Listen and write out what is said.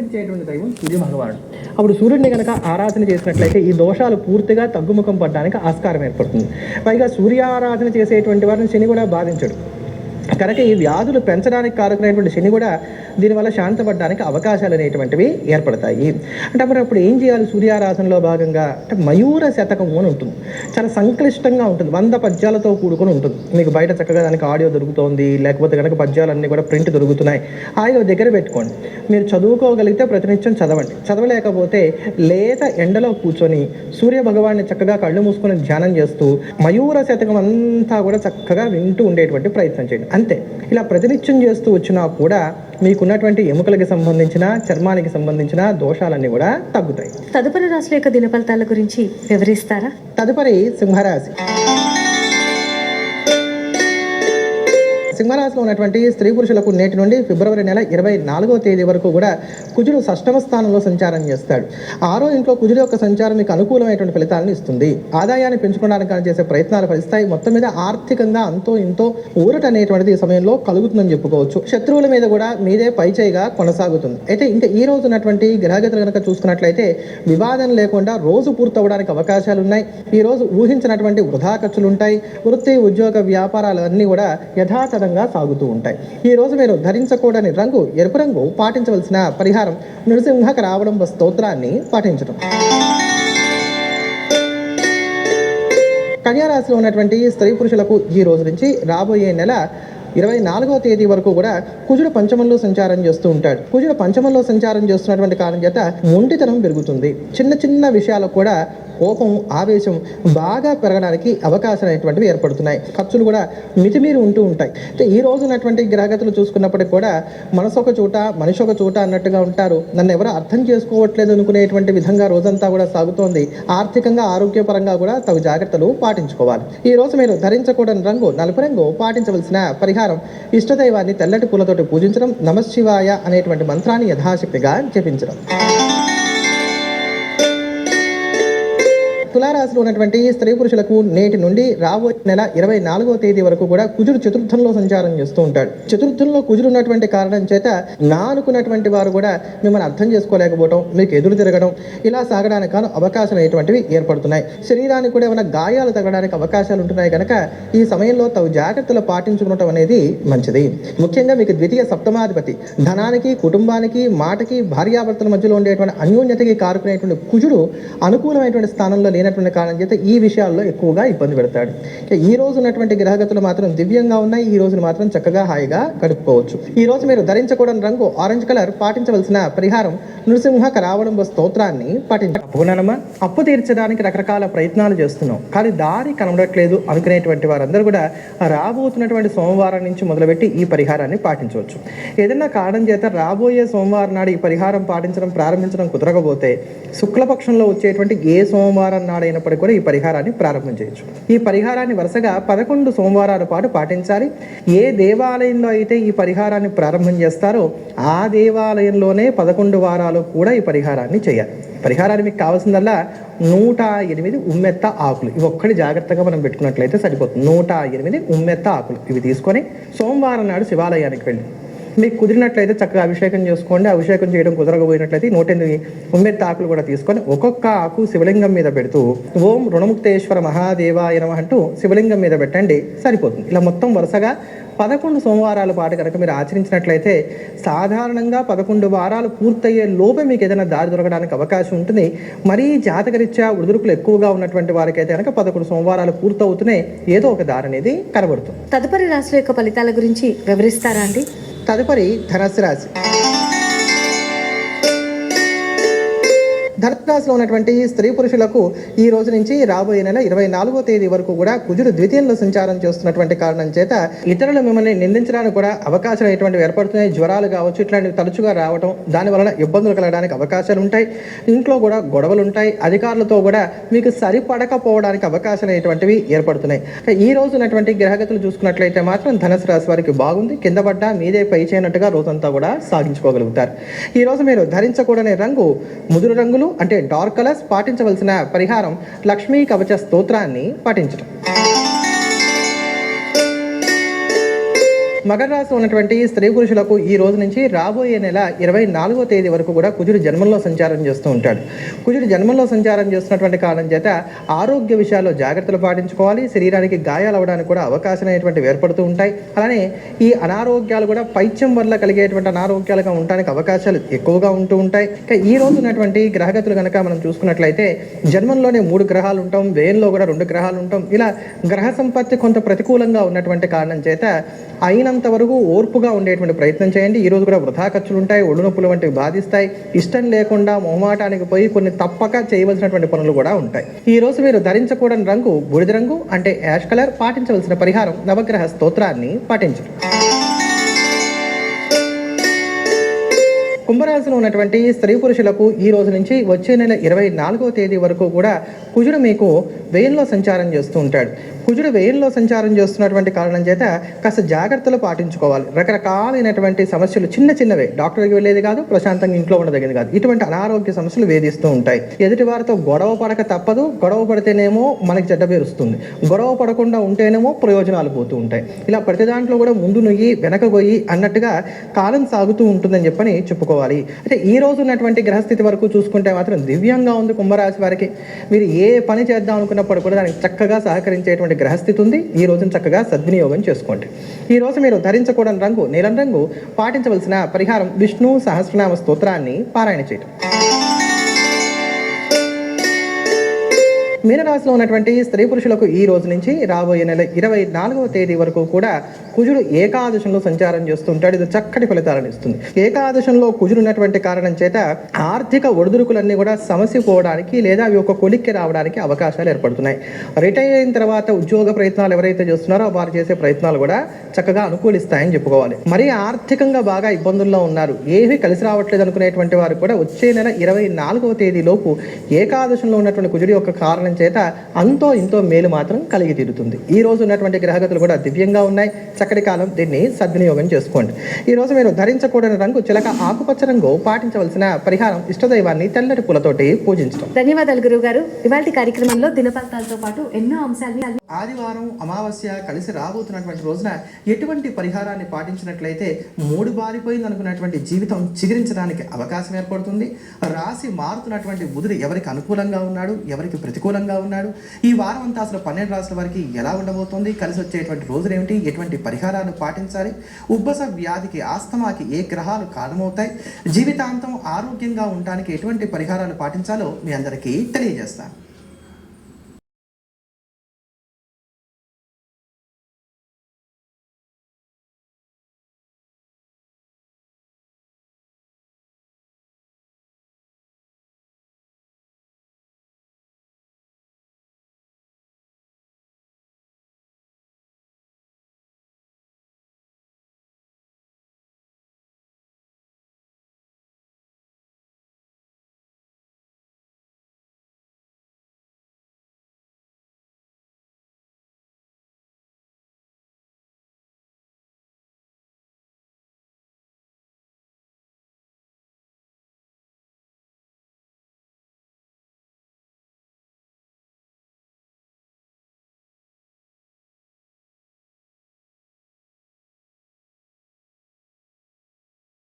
ఇచ్చేటువంటి దైవం సూర్య భగవానుడు. అప్పుడు సూర్యుడిని కనుక ఆరాధన చేసినట్లయితే ఈ దోషాలు పూర్తిగా తగ్గుముఖం పడడానికి ఆస్కారం ఏర్పడుతుంది. పైగా సూర్య ఆరాధన చేసేటువంటి వారిని శని కూడా బాధించడు. కనుక ఈ వ్యాధులు పెంచడానికి కారకులైనటువంటి శని కూడా దీనివల్ల శాంతపడడానికి అవకాశాలు అనేటువంటివి ఏర్పడతాయి. అంటే అప్పుడప్పుడు అప్పుడు ఏం చేయాలి? సూర్యారాధనలో భాగంగా అంటే మయూర శతకం అని ఉంటుంది. చాలా సంక్లిష్టంగా ఉంటుంది. వంద పద్యాలతో కూడుకొని ఉంటుంది. మీకు బయట చక్కగా దానికి ఆడియో దొరుకుతోంది. లేకపోతే కనుక పద్యాలన్నీ కూడా ప్రింట్ దొరుకుతున్నాయి. ఆయన దగ్గర పెట్టుకోండి. మీరు చదువుకోగలిగితే ప్రతినిత్యం చదవండి. చదవలేకపోతే లేత ఎండలో కూర్చొని సూర్య భగవాన్ని చక్కగా కళ్ళు మూసుకొని ధ్యానం చేస్తూ మయూర శతకం అంతా కూడా చక్కగా వింటూ ఉండేటువంటి ప్రయత్నం చేయండి. అంతే. ఇలా ప్రతినిత్యం చేస్తూ వచ్చినా కూడా మీకున్నటువంటి ఎముకలకి సంబంధించిన చర్మానికి సంబంధించిన దోషాలన్నీ కూడా తగ్గుతాయి. తదుపరి రాశుల యొక్క దిన ఫలితాల గురించి వివరిస్తారా? తదుపరి సింహరాశి. సింహరాశిలో ఉన్నటువంటి స్త్రీ పురుషులకు నేటి నుండి ఫిబ్రవరి నెల ఇరవై నాలుగవ తేదీ వరకు కూడా కుజుడు షష్టమ స్థానంలో సంచారం చేస్తాడు. ఆరో ఇంట్లో కుజుడు యొక్క సంచారం మీకు అనుకూలమైనటువంటి ఫలితాలను ఇస్తుంది. ఆదాయాన్ని పెంచుకోవడానికి చేసే ప్రయత్నాలు ఫలిస్తాయి. మొత్తం మీద ఆర్థికంగా అంతో ఇంతో ఊరట అనేటువంటిది ఈ సమయంలో కలుగుతుందని చెప్పుకోవచ్చు. శత్రువుల మీద కూడా మీదే పైచేయిగా కొనసాగుతుంది. అయితే ఇంకా ఈ రోజు ఉన్నటువంటి గ్రహగతులు కనుక చూసుకున్నట్లయితే వివాదం లేకుండా రోజు పూర్తవడానికి అవకాశాలు ఉన్నాయి ఈ రోజు ఊహించినటువంటి వృధా ఖర్చులు ఉంటాయి వృత్తి ఉద్యోగ వ్యాపారాలు అన్నీ కూడా యథాతథంగా సాగుతూ ఉంటాయి. ఈ రోజు మీరు ధరించకూడని రంగు ఎరుపు రంగు పాటించవలసిన పరిహారం నృసింహ రావడం స్తోత్రాన్ని పాటించడం కన్యారాశిలో ఉన్నటువంటి స్త్రీ పురుషులకు ఈ రోజు నుంచి రాబోయే నెల ఇరవై నాలుగవ తేదీ వరకు కూడా కుజుడు పంచమంలో సంచారం చేస్తూ ఉంటాడు. కుజుడు పంచమంలో సంచారం చేస్తున్నటువంటి కారణం చేత ఒంటితనం పెరుగుతుంది. చిన్న చిన్న విషయాలకు కూడా కోపం ఆవేశం బాగా పెరగడానికి అవకాశం అనేటువంటివి ఏర్పడుతున్నాయి. ఖర్చులు కూడా మితిమీరి ఉంటూ ఉంటాయి. అయితే ఈ రోజు ఉన్నటువంటి గ్రహగతులు చూసుకున్నప్పటికీ కూడా మనసు ఒక చోట మనిషి ఒక చోట అన్నట్టుగా ఉంటారు. నన్ను ఎవరు అర్థం చేసుకోవట్లేదు అనుకునేటువంటి విధంగా రోజంతా కూడా సాగుతోంది. ఆర్థికంగా ఆరోగ్యపరంగా కూడా తగు జాగ్రత్తలు పాటించుకోవాలి. ఈ రోజు మీరు ధరించకూడని రంగు నలుపు రంగు పాటించవలసిన పరిహారం ఇష్టదైవాన్ని తెల్లటి పూలతోటి పూజించడం నమశివాయ అనేటువంటి మంత్రాన్ని యథాశక్తిగా జపించడం. తులారాశిలో ఉన్నటువంటి స్త్రీ పురుషులకు నేటి నుండి రాబోయే నెల ఇరవై నాలుగో తేదీ వరకు కూడా కుజుడు చతుర్థంలో సంచారం చేస్తూ ఉంటాడు. చతుర్థంలో కుజుడు ఉన్నటువంటి కారణం చేత నా అనుకున్నటువంటి వారు కూడా మిమ్మల్ని అర్థం చేసుకోలేకపోవడం మీకు ఎదురు తిరగడం ఇలా సాగడానికి గాను అవకాశం అనేటువంటివి ఏర్పడుతున్నాయి. శరీరానికి కూడా ఏమైనా గాయాలు తగ్గడానికి అవకాశాలు ఉంటున్నాయి కనుక ఈ సమయంలో తగు జాగ్రత్తలు పాటించుకోవడం అనేది మంచిది. ముఖ్యంగా మీకు ద్వితీయ సప్తమాధిపతి ధనానికి కుటుంబానికి మాటకి భార్యాభర్తల మధ్యలో ఉండేటువంటి అన్యోన్యతకి కారుకునేటువంటి కుజుడు అనుకూలమైనటువంటి స్థానంలో లేనటువంటి కారణం చేత ఈ విషయాల్లో ఎక్కువగా ఇబ్బంది పెడతాడు. ఈ రోజు ఉన్నటువంటి గ్రహగతులు మాత్రం దివ్యంగా ఉన్నాయి. ఈ రోజును మాత్రం చక్కగా హాయిగా గడుపుకోవచ్చు. ఈ రోజు మీరు ధరించకూడని రంగు ఆరెంజ్ కలర్ పాటించవలసిన పరిహారం నృసింహ కరావడంబ స్తోత్రాన్ని పాటించాలి అప్పు తీర్చడానికి రకరకాల ప్రయత్నాలు చేస్తున్నాం. కానీ దారి కనబడట్లేదు అనుకునేటువంటి వారందరూ కూడా రాబోతున్నటువంటి సోమవారం నుంచి మొదలుపెట్టి ఈ పరిహారాన్ని పాటించవచ్చు. ఏదైనా కారణం చేత రాబోయే సోమవారం నాడు ఈ పరిహారం పాటించడం ప్రారంభించడం కుదరకపోతే శుక్లపక్షంలో వచ్చేటువంటి ఏ సోమవారం నాడైనప్పటికీ కూడా ఈ పరిహారాన్ని ప్రారంభం చేయొచ్చు. ఈ పరిహారాన్ని వరుసగా పదకొండు సోమవారాల పాటు పాటించాలి. ఏ దేవాలయంలో అయితే ఈ పరిహారాన్ని ప్రారంభం చేస్తారో ఆ దేవాలయంలోనే పదకొండు వారాలు కూడా ఈ పరిహారాన్ని చేయాలి. పరిహారాన్ని మీకు కావాల్సిందల్లా నూట ఎనిమిది ఉమ్మెత్త ఆకులు. ఇవి ఒక్కటి జాగ్రత్తగా మనం పెట్టుకున్నట్లయితే సరిపోతుంది. నూట ఎనిమిది ఉమ్మెత్త ఆకులు. ఇవి తీసుకొని సోమవారం నాడు శివాలయానికి వెళ్ళి మీకు కుదిరినట్లయితే చక్కగా అభిషేకం చేసుకోండి. అభిషేకం చేయడం కుదరకపోయినట్లయితే నూట ఎనిమిది ఉమ్మెత్త ఆకులు కూడా తీసుకొని ఒక్కొక్క ఆకు శివలింగం మీద పెడుతూ ఓం రుణముక్తేశ్వర మహాదేవాయ అంటూ శివలింగం మీద పెట్టండి. సరిపోతుంది. ఇలా మొత్తం వరుసగా పదకొండు సోమవారాల పాటు కనుక మీరు ఆచరించినట్లయితే సాధారణంగా పదకొండు వారాలు పూర్తయ్యే లోపే మీకు ఏదైనా దారి దొరకడానికి అవకాశం ఉంటుంది. మరీ జాతకరీత్యా ఉడుదురుకులు ఎక్కువగా ఉన్నటువంటి వారికైతే కనుక పదకొండు సోమవారాలు పూర్తవుతున్నాయి ఏదో ఒక దారి అనేది కనబడుతుంది. తదుపరి రాశుల యొక్క ఫలితాల గురించి వివరిస్తారా అండి? తదుపరి ధనస్సు రాశి ధనుసు ఉన్నటువంటి స్త్రీ పురుషులకు ఈ రోజు నుంచి రాబోయే నెల ఇరవై నాలుగో తేదీ వరకు కూడా కుజుడు ద్వితీయంలో సంచారం చేస్తున్నటువంటి కారణం చేత ఇతరులు మిమ్మల్ని నిందించడానికి కూడా అవకాశాలు ఎటువంటివి ఏర్పడుతున్నాయి? జ్వరాలు కావచ్చు ఇట్లాంటివి తరచుగా రావడం దాని వలన ఇబ్బందులు కలగడానికి అవకాశాలు ఉంటాయి. ఇంట్లో కూడా గొడవలు ఉంటాయి. అధికారులతో కూడా మీకు సరిపడకపోవడానికి అవకాశాలు అనేటువంటివి ఏర్పడుతున్నాయి? ఈ రోజు ఉన్నటువంటి గ్రహగతులు చూసుకున్నట్లయితే మాత్రం ధనుసు రాశి వారికి బాగుంది. కింద పడ్డా మీదే పై చేయనట్టుగా రోజంతా కూడా సాగించుకోగలుగుతారు. ఈ రోజు మీరు ధరించకూడని రంగు ముదురు రంగులు అంటే డార్క్ కలర్స్ పాటించవలసిన పరిహారం లక్ష్మీ కవచ స్తోత్రాన్ని పాటించడం మకర రాశి ఉన్నటువంటి స్త్రీ పురుషులకు ఈ రోజు నుంచి రాబోయే నెల ఇరవై నాలుగో తేదీ వరకు కూడా కుజుడు జన్మంలో సంచారం చేస్తూ ఉంటాడు. కుజుడు జన్మంలో సంచారం చేస్తున్నటువంటి కారణం చేత ఆరోగ్య విషయాల్లో జాగ్రత్తలు పాటించుకోవాలి శరీరానికి గాయాలు అవ్వడానికి కూడా అవకాశం అనేటువంటివి ఏర్పడుతూ ఉంటాయి. అలానే ఈ అనారోగ్యాలు కూడా పైత్యం వల్ల కలిగేటువంటి అనారోగ్యాలుగా ఉండడానికి అవకాశాలు ఎక్కువగా ఉంటూ ఉంటాయి. ఇక ఈ రోజు ఉన్నటువంటి గ్రహగతులు కనుక మనం చూసుకున్నట్లయితే జన్మంలోనే మూడు గ్రహాలు ఉంటాం వ్యయంలో కూడా రెండు గ్రహాలు ఉంటాం. ఇలా గ్రహ సంపత్తి కొంత ప్రతికూలంగా ఉన్నటువంటి కారణం చేత అయినంత వరకు ఓర్పుగా ఉండేటువంటి ప్రయత్నం చేయండి. ఈ రోజు కూడా వృధా ఖర్చులు ఉంటాయి ఒళ్ళు నొప్పులు వంటివి బాధిస్తాయి. ఇష్టం లేకుండా మొహమాటానికి పోయి కొన్ని తప్పక చేయవలసినటువంటి పనులు కూడా ఉంటాయి. ఈ రోజు మీరు ధరించకూడని రంగు బూడిద రంగు అంటే యాష్ కలర్ పాటించవలసిన పరిహారం నవగ్రహ స్తోత్రాన్ని పాటించడం కుంభరాశిలో ఉన్నటువంటి స్త్రీ పురుషులకు ఈ రోజు నుంచి వచ్చే నెల ఇరవై నాలుగో తేదీ వరకు కూడా కుజుడు మీకు వ్యయంలో సంచారం చేస్తూ ఉంటాడు. కుజుడు వ్యయంలో సంచారం చేస్తున్నటువంటి కారణం చేత కాస్త జాగ్రత్తలు పాటించుకోవాలి. రకరకాలైనటువంటి సమస్యలు చిన్న చిన్నవే. డాక్టర్కి వెళ్ళేది కాదు ప్రశాంతంగా ఇంట్లో ఉండదగింది కాదు. ఇటువంటి అనారోగ్య సమస్యలు వేధిస్తూ ఉంటాయి. ఎదుటి వారితో గొడవ పడక తప్పదు. గొడవ పడితేనేమో మనకి చెడ్డ పేరు వస్తుంది. గొడవ పడకుండా ఉంటేనేమో ప్రయోజనాలు పోతూ ఉంటాయి. ఇలా ప్రతి దాంట్లో కూడా ముందు నుయ్యి వెనక గొయ్యి అన్నట్టుగా కాలం సాగుతూ ఉంటుందని చెప్పని చెప్పుకోవాలి. అయితే ఈ రోజు ఉన్నటువంటి గ్రహస్థితి వరకు చూసుకుంటే మాత్రం దివ్యంగా ఉంది కుంభరాశి వారికి. మీరు ఏ పని చేద్దాం అనుకున్న ఉన్నప్పుడు కూడా దానికి చక్కగా సహకరించేటువంటి గ్రహస్థితి ఉంది. ఈ రోజును చక్కగా సద్వినియోగం చేసుకోండి. ఈ రోజు మీరు ధరించకూడని రంగు నీలం రంగు పాటించవలసిన పరిహారం విష్ణు సహస్రనామ స్తోత్రాన్ని పారాయణ చేయటం మీనరాశిలో ఉన్నటువంటి స్త్రీ పురుషులకు ఈ రోజు నుంచి రాబోయే నెల ఇరవై నాలుగవ తేదీ వరకు కూడా కుజుడు ఏకాదశంలో సంచారం చేస్తుంటాడు. ఇది చక్కటి ఫలితాలను ఇస్తుంది. ఏకాదశంలో కుజుడున్నటువంటి కారణం చేత ఆర్థిక ఒడిదుడుకులన్నీ కూడా సమస్య పోవడానికి లేదా అవి ఒక కొలిక్కి రావడానికి అవకాశాలు ఏర్పడుతున్నాయి. రిటైర్ అయిన తర్వాత ఉద్యోగ ప్రయత్నాలు ఎవరైతే చేస్తున్నారో వారు చేసే ప్రయత్నాలు కూడా చక్కగా అనుకూలిస్తాయని చెప్పుకోవాలి. మరి ఆర్థికంగా బాగా ఇబ్బందుల్లో ఉన్నారు. ఏమీ కలిసి రావట్లేదు అనుకునేటువంటి వారు కూడా వచ్చే నెల ఇరవై నాలుగవ తేదీలోపు ఏకాదశంలో ఉన్నటువంటి కుజుడి యొక్క కారణం చేత అంతో ఇంతో మేలు మాత్రం కలిగి తీరుతుంది. ఈ రోజు ఉన్నటువంటి గ్రహగతులు కూడా దివ్యంగా ఉన్నాయి. చక్కటి కాలం దీన్ని సద్వినియోగం చేసుకోండి. ఈ రోజు మీరు ధరించకూడని రంగు చిలక ఆకుపచ్చ రంగు పాటించవలసిన పరిహారం ఇష్టదైవాన్ని తెల్లటి పూలతోటి పూజించడం. ధన్యవాదాలు గురువు గారు ఇవాళ కార్యక్రమంలో దినఫలితాలతో పాటు ఎన్నో అంశాలని ఆదివారం అమావాస్య కలిసి రాబోతున్నటువంటి రోజున ఎటువంటి పరిహారాన్ని పాటించినట్లయితే మూడు బారిపోయింది అనుకున్నటువంటి జీవితం చిగురించడానికి అవకాశం ఏర్పడుతుంది. రాశి మారుతున్నటువంటి బుధుడు ఎవరికి అనుకూలంగా ఉన్నాడు? ఎవరికి ప్రతికూలంగా ఉన్నాడు? ఈ వారం అంతా అసలు పన్నెండు రాసుల వారికి ఎలా ఉండబోతోంది? కలిసి వచ్చేటువంటి రోజులు ఏమిటి? ఎటువంటి పరిహారాలు పాటించాలి. ఉబ్బస వ్యాధికి ఆస్తమాకి ఏ గ్రహాలు కారణమవుతాయి? జీవితాంతం ఆరోగ్యంగా ఉండడానికి ఎటువంటి పరిహారాలు పాటించాలో మీ అందరికీ తెలియజేస్తాను.